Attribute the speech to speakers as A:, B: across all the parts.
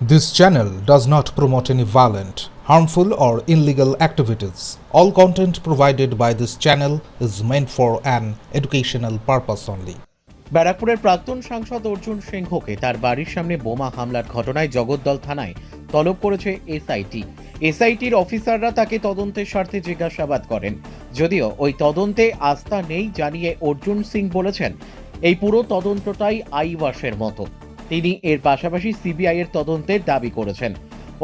A: This channel does not promote any violent, harmful, or illegal activities. All content provided by this channel is meant for an educational purpose only.
B: ব্যারাকপুরের প্রাক্তন সাংসদ অর্জুন সিংহকে তার বাড়ির সামনে বোমা হামলার ঘটনায় জগদ্দল থানায় তলব করেছে এসআইটি এসআইটির অফিসাররা তাকে তদন্তের স্বার্থে জিজ্ঞাসাবাদ করেন যদিও ওই তদন্তে আস্থা নেই জানিয়ে অর্জুন সিং বলেছেন এই পুরো তদন্তটাই আইওয়াসের মতো তিনি এর পাশাপাশি সিবিআই এর তদন্তের দাবি করেছেন।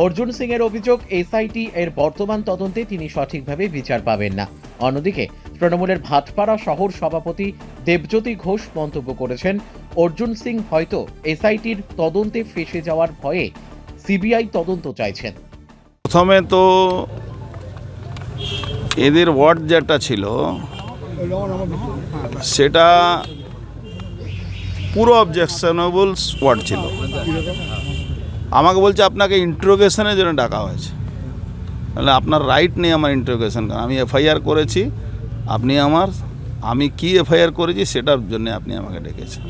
B: অর্জুন সিং এর অভিযোগ এসআইটি এর বর্তমান তদন্তে তিনি সঠিকভাবে বিচার পাবেন না। অন্যদিকে তৃণমূলের ভাটপাড়া শহর সভাপতি দেবজ্যোতি ঘোষ মন্তব্য করেছেন অর্জুন সিং হয়তো এসআইটির তদন্তে ফেসে যাওয়ার ভয়ে সিবিআই তদন্ত চাইছেন।
C: প্রথমে তো এদের ওয়ার্ড যেটা ছিল সেটা পুরো অবজেকশনেবল ওয়ার্ড ছিল। আমাকে বলছে, আপনাকে ইন্ট্রোগেশনের জন্য ডাকা হয়েছে। তাহলে আপনার রাইট নেই আমার ইন্ট্রোগেশন আমি এফআইআর করেছি, আপনি আমার, আমি কি এফআইআর করেছি সেটার জন্য আপনি আমাকে ডেকেছেন।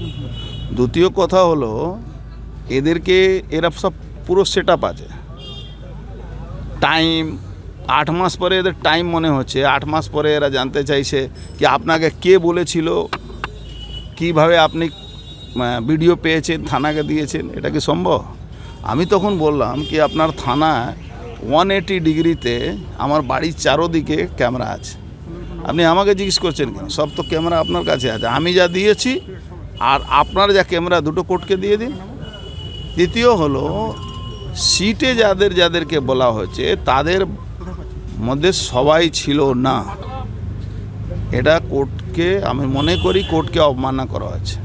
C: দ্বিতীয় কথা হলো, এদেরকে, এরা সব পুরো সেট আপ আছে। টাইম আট মাস পরে এদের টাইম মনে হচ্ছে। আট মাস পরে এরা জানতে চাইছে কি আপনাকে কে বলেছিল, কীভাবে আপনি ভিডিও পেয়েছেন, থানাকে দিয়েছেন, এটা কি সম্ভব? আমি তখন বললাম কি, আপনার থানায় ওয়ান এইটি ডিগ্রিতে আমার বাড়ির চারোদিকে ক্যামেরা আছে। আপনি আমাকে জিজ্ঞেস করছেন কেন? সব তো ক্যামেরা আপনার কাছে আছে। আমি যা দিয়েছি, আর আপনার যা ক্যামেরা, দুটো কোর্টকে দিয়ে দিন। দ্বিতীয় হলো, সিটে যাদের, যাদেরকে বলা হয়েছে, তাদের মধ্যে সবাই ছিল না। এটা কোর্টকে, আমি মনে করি কোর্টকে অবমাননা করা হয়েছে।